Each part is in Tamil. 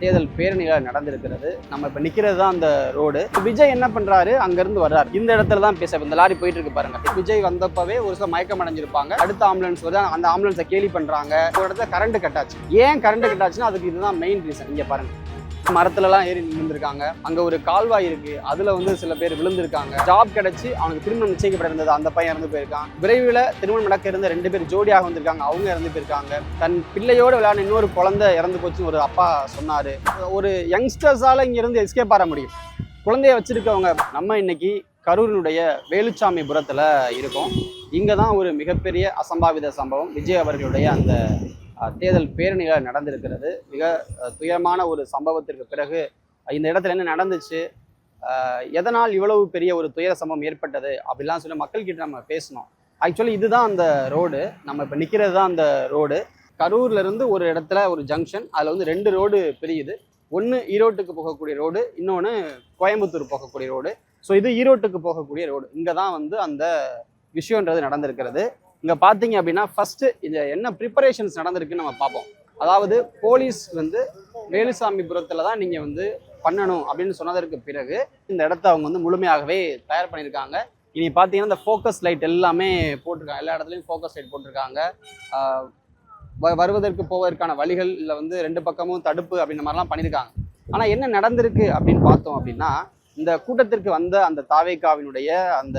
தேர்தல் பேரணிகள் நடந்திருக்கிறது. நம்ம இப்போ நிற்கிறது தான் அந்த ரோடு. விஜய் என்ன பண்றாரு? அங்கேருந்து வர்றாரு. இந்த இடத்துல தான் பேச இந்த லாரி போயிட்டு இருக்கு பாருங்க. விஜய் வந்தப்பவே ஒரு சில மயக்கம் அடைஞ்சிருப்பாங்க. அடுத்த ஆம்புலன்ஸ் வருது. அந்த ஆம்புலன்ஸை கேலி பண்றாங்க. ஒரு இடத்துல கரண்ட் கட்டாச்சு ஏன் கரண்ட் கட்டாச்சுன்னா அதுக்கு இதுதான் மெயின் ரீசன் இங்க பாருங்க. மரத்துலலாம் ஏறி விழுந்திருக்காங்க. அங்கே ஒரு கால்வாய் இருக்கு. அதில் வந்து சில பேர் விழுந்திருக்காங்க. ஜாப் கிடச்சி அவனுக்கு திருமணம் நிச்சயிக்கப்பட்டிருந்தது. அந்த பையன் இறந்து போயிருக்கான். விரைவில் திருமணம் நடக்க இருந்த ரெண்டு பேர் ஜோடியாக வந்திருக்காங்க. அவங்க இறந்து போயிருக்காங்க. தன் பிள்ளையோடு விளையாட இன்னொரு குழந்தை இறந்து போச்சுன்னு ஒரு அப்பா சொன்னார். ஒரு யங்ஸ்டர்ஸால் இங்கேருந்து எஸ்கேப் ஆக முடியும். குழந்தைய வச்சுருக்கவங்க நம்ம இன்னைக்கு கரூரினுடைய வேலுச்சாமிபுரத்துல இருக்கோம். இங்கே தான் ஒரு மிகப்பெரிய அசம்பாவித சம்பவம். விஜய் அவர்களுடைய அந்த தேர்தல் பேரணிகள் நடந்திருக்கிறது. மிக துயரமான ஒரு சம்பவத்திற்கு பிறகு இந்த இடத்துல என்ன நடந்துச்சு? எதனால் இவ்வளவு பெரிய ஒரு துயர சம்பவம் ஏற்பட்டது? அப்படிலாம் சொல்லி மக்கள்கிட்ட நம்ம பேசணும். ஆக்சுவலி இதுதான் அந்த ரோடு. நம்ம இப்போ நிற்கிறது தான் அந்த ரோடு. கரூர்ல இருந்து ஒரு இடத்துல ஒரு ஜங்ஷன் அதில் வந்து ரெண்டு ரோடு பிரியுது. ஒன்று ஈரோட்டுக்கு போகக்கூடிய ரோடு இன்னொன்று கோயம்புத்தூர் போகக்கூடிய ரோடு. ஸோ இது ஈரோட்டுக்கு போகக்கூடிய ரோடு. இங்கே தான் வந்து அந்த விஷயன்றது நடந்திருக்கிறது. இங்கே பார்த்தீங்க அப்படின்னா ஃபஸ்ட்டு இந்த என்ன ப்ரிப்பரேஷன்ஸ் நடந்திருக்குன்னு நம்ம பார்ப்போம். அதாவது போலீஸ் வந்து வேலுசாமிபுரத்தில் தான் நீங்கள் வந்து பண்ணணும் அப்படின்னு சொன்னதற்கு பிறகு இந்த இடத்த அவங்க வந்து முழுமையாகவே தயார் பண்ணியிருக்காங்க. இனி பார்த்தீங்கன்னா இந்த ஃபோக்கஸ் லைட் எல்லாமே போட்டிருக்காங்க எல்லா இடத்துலையும் ஃபோக்கஸ் லைட் போட்டிருக்காங்க. வ- வருவதற்கு போவதற்கான வழிகள் இல்லை வந்து ரெண்டு பக்கமும் தடுப்பு அப்படின்ற மாதிரிலாம் பண்ணியிருக்காங்க. ஆனால் என்ன நடந்திருக்கு அப்படின்னு பார்த்தோம் அப்படின்னா இந்த கூட்டத்திற்கு வந்த அந்த தாவேக்காவினுடைய அந்த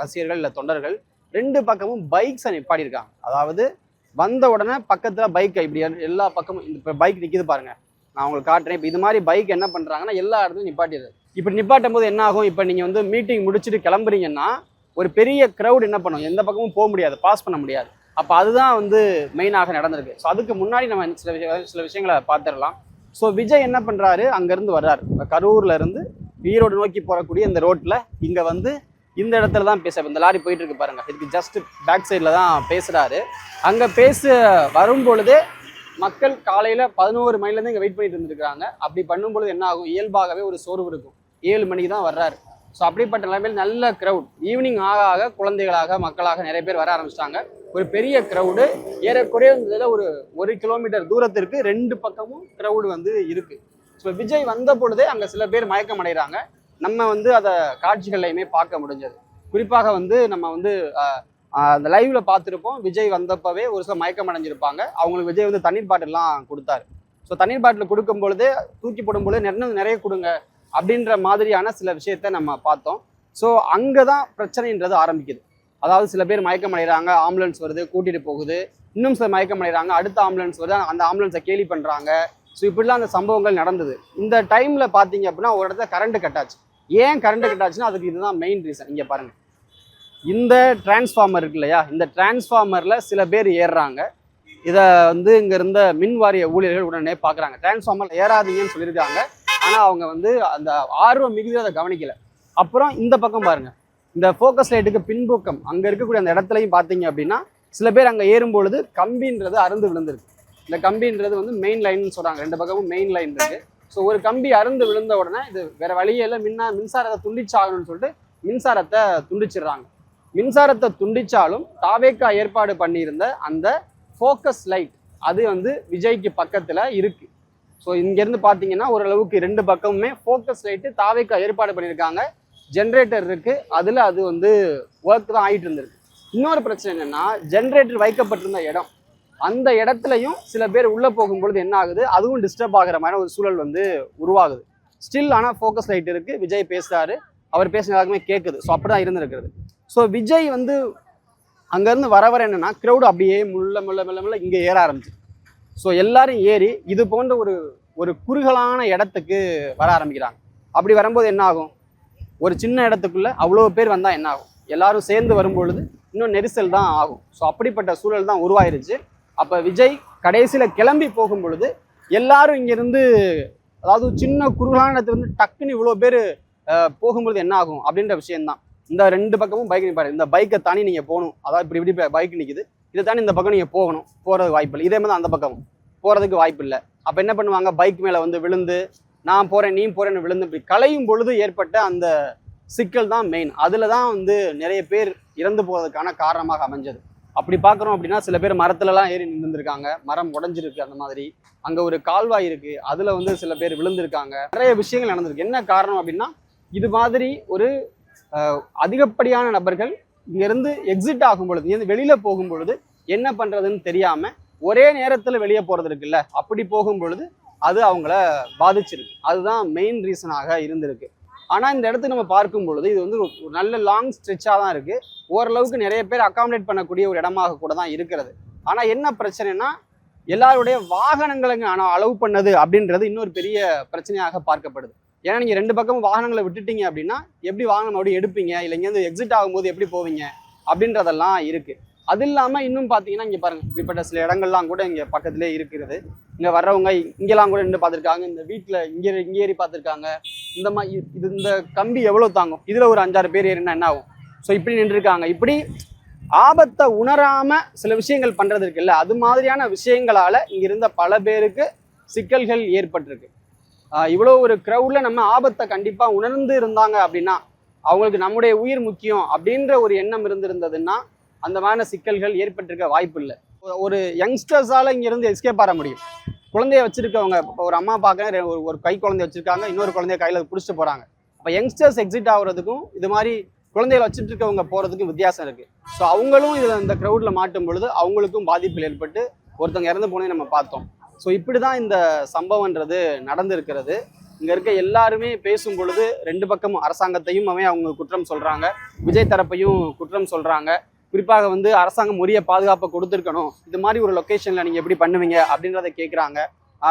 ரசிகர்கள் இல்லை தொண்டர்கள் ரெண்டு பக்கமும் பைக்ஸை நிப்பாடியிருக்காங்க அதாவது வந்த உடனே பக்கத்தில் பைக் இப்படி எல்லா பக்கமும் இந்த இப்போ பைக் நிற்கிது பாருங்க. நான் உங்களுக்கு காட்டுறேன். இப்போ இது மாதிரி பைக் என்ன பண்ணுறாங்கன்னா எல்லா இடத்துலையும் நிப்பாட்டிடுது. இப்படி நிப்பாட்டும் போது என்ன ஆகும்? இப்போ நீங்கள் வந்து மீட்டிங் முடிச்சுட்டு கிளம்புறீங்கன்னா ஒரு பெரிய க்ரௌட் என்ன பண்ணும்? எந்த பக்கமும் போக முடியாது. பாஸ் பண்ண முடியாது. அப்போ அதுதான் வந்து மெயினாக நடந்திருக்கு. ஸோ அதுக்கு முன்னாடி நம்ம சில விஷய சில விஷயங்களை பார்த்துடலாம். ஸோ விஜய் என்ன பண்ணுறாரு அங்கேருந்து வர்றாரு. இப்போ கரூரில் இருந்து ஈரோடு நோக்கி போகக்கூடிய இந்த ரோட்டில் இங்கே வந்து இந்த இடத்துல தான் பேச இந்த லாரி போயிட்டு இருக்கு பாருங்க. இதுக்கு ஜஸ்ட் பேக் சைடில் தான் பேசுகிறாரு அங்கே பேச வரும்பொழுதே மக்கள் காலையில் பதினோரு மணிலேருந்து இங்கே வெயிட் பண்ணிட்டு இருந்திருக்காங்க அப்படி பண்ணும்பொழுது என்ன ஆகும்? இயல்பாகவே ஒரு சோர்வு இருக்கும். ஏழு மணிக்கு தான் வர்றாரு. ஸோ அப்படிப்பட்ட நிலைமையில் நல்ல க்ரௌட் ஈவினிங் ஆக ஆக குழந்தைகளாக மக்களாக நிறைய பேர் வர ஆரம்பிச்சிட்டாங்க. ஒரு பெரிய க்ரௌடு ஏறக்குறைய இதில் ஒரு ஒரு கிலோமீட்டர் தூரத்திற்கு ரெண்டு பக்கமும் க்ரௌடு வந்து இருக்குது ஸோ விஜய் வந்த பொழுதே அங்கே சில பேர் மயக்கம் அடைகிறாங்க நம்ம வந்து அதை காட்சிகள்லையுமே பார்க்க முடிஞ்சது. குறிப்பாக வந்து நம்ம வந்து அந்த லைவ்ல பார்த்துருப்போம். விஜய் வந்தப்பவே ஒரு சில மயக்கம் அடைஞ்சிருப்பாங்க. அவங்களுக்கு விஜய் வந்து தண்ணீர் பாட்டிலாம் கொடுத்தாரு. ஸோ தண்ணீர் பாட்டில் கொடுக்கும் பொழுதே தூக்கி போடும்பொழுது நிறைய நிறைய கொடுங்க. அப்படின்ற மாதிரியான சில விஷயத்த நம்ம பார்த்தோம். ஸோ அங்கே தான் பிரச்சனைன்றது ஆரம்பிக்குது. அதாவது சில பேர் மயக்கம் அடைகிறாங்க ஆம்புலன்ஸ் வருது கூட்டிகிட்டு போகுது. இன்னும் சில மயக்கம் அடைகிறாங்க அடுத்த ஆம்புலன்ஸ் வருது. அந்த ஆம்புலன்ஸை கேலி பண்ணுறாங்க ஸோ இப்படிலாம் அந்த சம்பவங்கள் நடந்தது. இந்த டைமில் பார்த்தீங்க அப்படின்னா ஒரு இடத்துல கரண்ட் கட்டாச்சு ஏன் கரண்ட் கட்டாச்சுன்னா அதுக்கு இதுதான் மெயின் ரீசன் இங்கே பாருங்க. இந்த டிரான்ஸ்ஃபார்மர் இருக்கு இல்லையா? இந்த டிரான்ஸ்ஃபார்மரில் சில பேர் ஏறுறாங்க. இதை வந்து இங்கே இருந்த மின் வாரிய ஊழியர்கள் உடனே பார்க்குறாங்க டிரான்ஸ்ஃபார்மர் ஏறாதீங்கன்னு சொல்லியிருக்காங்க. ஆனால் அவங்க வந்து அந்த ஆர்வம் மிகுதி அதை கவனிக்கலை. அப்புறம் இந்த பக்கம் பாருங்கள் இந்த ஃபோக்கஸ் லைட்டுக்கு பின்பக்கம் அங்கே இருக்கக்கூடிய அந்த இடத்துலையும் பார்த்தீங்க அப்படின்னா சில பேர் அங்கே ஏறும்பொழுது கம்பின்றது அறுந்து விழுந்திருக்கு. இந்த கம்பின்றது வந்து மெயின் லைன்னு சொல்கிறாங்க ரெண்டு பக்கமும் மெயின் லைன் இருக்குது ஸோ ஒரு கம்பி அருந்து விழுந்த உடனே இது வேற வழியே இல்லை. மின்னா மின்சாரத்தை துண்டிச்சாகணும்னு சொல்லிட்டு மின்சாரத்தை துண்டிச்சிடுறாங்க. மின்சாரத்தை துண்டிச்சாலும் தாவேக்கா ஏற்பாடு பண்ணியிருந்த அந்த ஃபோக்கஸ் லைட் அது வந்து விஜய்க்கு பக்கத்தில் இருக்கு. ஸோ இங்கேருந்து பார்த்தீங்கன்னா ஓரளவுக்கு ரெண்டு பக்கமுமே ஃபோக்கஸ் லைட்டு தாவேக்கா ஏற்பாடு பண்ணியிருக்காங்க. ஜென்ரேட்டர் இருக்குது அதில் அது வந்து ஒர்க் தான் ஆகிட்டு இருந்திருக்கு. இன்னொரு பிரச்சனை என்னென்னா ஜென்ரேட்டர் வைக்கப்பட்டிருந்த இடம் அந்த இடத்துலையும் சில பேர் உள்ளே போகும்பொழுது என்ன ஆகுது? அதுவும் டிஸ்டர்ப் ஆகிற மாதிரி ஒரு சூழல் வந்து உருவாகுது. ஸ்டில் ஆனால் ஃபோக்கஸ் லைட் இருக்கு. விஜய் பேசுறாரு. அவர் பேசின எல்லாருக்குமே கேட்குது ஸோ அப்படி தான் இருந்திருக்கிறது. ஸோ விஜய் வந்து அங்கேருந்து வர வர என்னன்னா க்ரௌடு அப்படியே முள்ள முள்ள முள்ள முள்ள இங்கே ஏற ஆரம்பிச்சு. ஸோ எல்லாரும் ஏறி இது போன்ற ஒரு ஒரு குறுகலான இடத்துக்கு வர ஆரம்பிக்கிறாங்க. அப்படி வரும்போது என்ன ஆகும்? ஒரு சின்ன இடத்துக்குள்ளே அவ்வளோ பேர் வந்தால் என்ன ஆகும்? எல்லாரும் சேர்ந்து வரும்பொழுது இன்னும் நெரிசல் தான் ஆகும். ஸோ அப்படிப்பட்ட சூழல் தான் உருவாயிருச்சு. அப்போ விஜய் கடைசியில் கிளம்பி போகும் பொழுது எல்லாரும் இங்கேருந்து அதாவது சின்ன குறுகலான இடத்துல வந்து டக்குன்னு இவ்வளோ பேர் போகும்பொழுது என்ன ஆகும் அப்படின்ற விஷயம்தான். இந்த ரெண்டு பக்கமும் பைக் நிற்பாரு இந்த பைக்கை தாண்டி நீங்கள் போகணும். அதாவது இப்படி இப்படி பைக் நிற்கிது இதை தாண்டி இந்த பக்கம் நீங்கள் போகணும். போகிறதுக்கு வாய்ப்பு இல்லை. இதே மாதிரி தான் அந்த பக்கமும். போகிறதுக்கு வாய்ப்பு இல்லை. அப்போ என்ன பண்ணுவாங்க? பைக் மேலே வந்து விழுந்து நான் போகிறேன் நீ போகிறேன்னு விழுந்து இப்படி கலையும் பொழுது ஏற்பட்ட அந்த சிக்கல் தான் மெயின் அதில் தான் வந்து நிறைய பேர் இறந்து போவதற்கான காரணமாக அமைஞ்சது. அப்படி பார்க்குறோம் அப்படின்னா சில பேர் மரத்துலலாம் ஏறி நின்றுருக்காங்க மரம் உடஞ்சிருக்கு அந்த மாதிரி. அங்கே ஒரு கால்வாய் இருக்குது அதில் வந்து சில பேர் விழுந்திருக்காங்க. நிறைய விஷயங்கள் நடந்திருக்கு. என்ன காரணம் அப்படின்னா இது மாதிரி ஒரு அதிகப்படியான நபர்கள் இங்கேருந்து எக்ஸிட் ஆகும் பொழுது இங்கேருந்து வெளியில் போகும் பொழுது என்ன பண்ணுறதுன்னு தெரியாமல் ஒரே நேரத்தில் வெளியே போகிறது இருக்குல்ல? அப்படி போகும் பொழுது அது அவங்கள பாதிச்சிருக்கு. அதுதான் மெயின் ரீசனாக இருந்திருக்கு. ஆனால் இந்த இடத்துக்கு நம்ம பார்க்கும் பொழுது இது வந்து ஒரு நல்ல லாங் ஸ்ட்ரெச்சாக தான் இருக்குது ஓரளவுக்கு நிறைய பேர் அகாமடேட் பண்ணக்கூடிய ஒரு இடமாக கூட தான் இருக்கிறது. ஆனால் என்ன பிரச்சனைனா எல்லாருடைய வாகனங்களை ஆனால் அளவு பண்ணது அப்படின்றது இன்னொரு பெரிய பிரச்சனையாக பார்க்கப்படுது. ஏன்னா நீங்கள் ரெண்டு பக்கமும் வாகனங்களை விட்டுட்டீங்க அப்படின்னா எப்படி வாகனம் மறுபடியும் எடுப்பீங்க? இல்லை இங்கேருந்து எக்ஸிட் ஆகும்போது எப்படி போவீங்க? அப்படின்றதெல்லாம் இருக்குது அது இல்லாமல் இன்னும் பார்த்தீங்கன்னா இங்கே பாருங்கள் இப்படிப்பட்ட சில இடங்கள்லாம் கூட இங்கே பக்கத்திலே இருக்கிறது. இங்கே வர்றவங்க இங்கெல்லாம் கூட நின்று பார்த்துருக்காங்க. இந்த வீட்டில் இங்கே இங்கே ஏறி பார்த்துருக்காங்க. இந்த மாதிரி இது இந்த கம்பி எவ்வளோ தாங்கும்? இதில் ஒரு அஞ்சாறு பேர் ஏறினா என்ன ஆகும்? ஸோ இப்படி நின்றுருக்காங்க. இப்படி ஆபத்தை உணராமல் சில விஷயங்கள் பண்ணுறது இருக்குல்ல அது மாதிரியான விஷயங்களால் இங்கே இருந்த பல பேருக்கு சிக்கல்கள் ஏற்பட்டிருக்கு. இவ்வளோ ஒரு க்ரௌடில் நம்ம ஆபத்தை கண்டிப்பாக உணர்ந்து இருந்தாங்க அப்படின்னா அவங்களுக்கு நம்முடைய உயிர் முக்கியம் அப்படின்ற ஒரு எண்ணம் இருந்திருந்ததுன்னா அந்த மாதிரியான சிக்கல்கள் ஏற்பட்டிருக்க வாய்ப்பு இல்லை. ஒரு யங்ஸ்டர்ஸால் இங்கேருந்து எஸ்கேப் ஆக முடியும். குழந்தைய வச்சுருக்கவங்க இப்போ ஒரு அம்மா பார்க்க ஒரு ஒரு கை குழந்தைய வச்சுருக்காங்க இன்னொரு குழந்தைய கையில் பிடிச்சிட்டு போகிறாங்க அப்போ யங்ஸ்டர்ஸ் எக்ஸிட் ஆகுறதுக்கும் இது மாதிரி குழந்தைகளை வச்சுட்டு இருக்கவங்க போகிறதுக்கும் வித்தியாசம் இருக்குது ஸோ அவங்களும் இதில் இந்த க்ரௌடில் மாட்டும் பொழுது அவங்களுக்கும் பாதிப்பில் ஏற்பட்டு ஒருத்தவங்க இறந்து போனே நம்ம பார்த்தோம். ஸோ இப்படி தான் இந்த சம்பவன்றது நடந்திருக்கிறது. இங்கே இருக்க எல்லாருமே பேசும் பொழுது ரெண்டு பக்கமும் அரசாங்கத்தையும் அவன் அவங்க குற்றம் சொல்கிறாங்க விஜய் தரப்பையும் குற்றம் சொல்கிறாங்க குறிப்பாக வந்து அரசாங்கம் உரிய பாதுகாப்பை கொடுத்துருக்கணும். இது மாதிரி ஒரு லொக்கேஷனில் நீங்கள் எப்படி பண்ணுவீங்க அப்படின்றத கேட்குறாங்க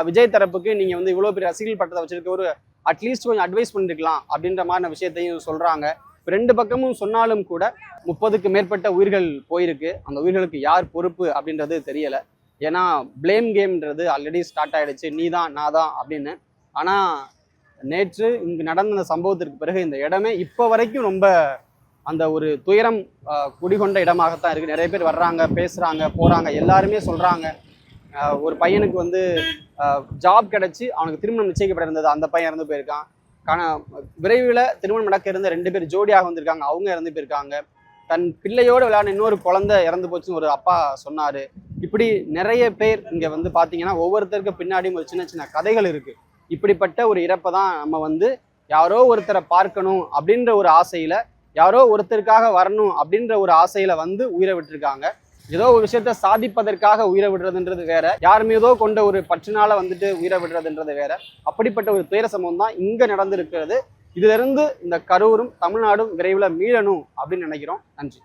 விஜய் தரப்புக்கு நீங்கள் வந்து இவ்வளோ பெரிய ரசிகர்கள் பட்டத்தை வச்சிருக்க ஒரு அட்லீஸ்ட் கொஞ்சம் அட்வைஸ் பண்ணிருக்கலாம் அப்படின்ற மாதிரி விஷயத்தையும் சொல்கிறாங்க ரெண்டு பக்கமும் சொன்னாலும் கூட முப்பதுக்கு மேற்பட்ட உயிர்கள் போயிருக்கு. அந்த உயிர்களுக்கு யார் பொறுப்பு அப்படின்றது தெரியலை. ஏன்னா ப்ளேம் கேம்ன்றது ஆல்ரெடி ஸ்டார்ட் ஆகிடுச்சு நீ தான் நான் தான் அப்படின்னு. ஆனால் நேற்று இங்கு நடந்த அந்த சம்பவத்திற்கு பிறகு இந்த இடமே இப்போ வரைக்கும் ரொம்ப அந்த ஒரு துயரம் குடிகொண்ட இடமாகத்தான் இருக்குது நிறைய பேர் வர்றாங்க பேசுகிறாங்க போகிறாங்க எல்லாருமே சொல்கிறாங்க ஒரு பையனுக்கு வந்து ஜாப் கிடச்சி அவனுக்கு திருமணம் நிச்சயிக்கப்பட்டிருந்தது. அந்த பையன் இறந்து போயிருக்கான். காண விரைவில் திருமணம் நடக்க இருந்த ரெண்டு பேர் ஜோடியாக வந்திருக்காங்க. அவங்க இறந்து போயிருக்காங்க. தன் பிள்ளையோடு விளையாட இன்னொரு குழந்தை இறந்து போச்சுன்னு ஒரு அப்பா சொன்னார். இப்படி நிறைய பேர் இங்கே வந்து பார்த்தீங்கன்னா ஒவ்வொருத்தருக்கு பின்னாடியும் ஒரு சின்ன சின்ன கதைகள் இருக்குது இப்படிப்பட்ட ஒரு இறப்பை தான் நம்ம வந்து யாரோ ஒருத்தரை பார்க்கணும் அப்படின்ற ஒரு ஆசையில் யாரோ ஒருத்தருக்காக வரணும் அப்படின்ற ஒரு ஆசையில வந்து உயிரை விட்டுருக்காங்க. ஏதோ ஒரு விஷயத்த சாதிப்பதற்காக உயிரை விடுறதுன்றது வேற. யார் மீதோ கொண்ட ஒரு பற்றினால வந்துட்டு உயிரை விடுறதுன்றது வேற. அப்படிப்பட்ட ஒரு துயர சம்பவம் தான் இங்க நடந்திருக்கிறது. இதுல இருந்து இந்த கரூரும் தமிழ்நாடும் விரைவில் மீளணும் அப்படின்னு நினைக்கிறோம். நன்றி.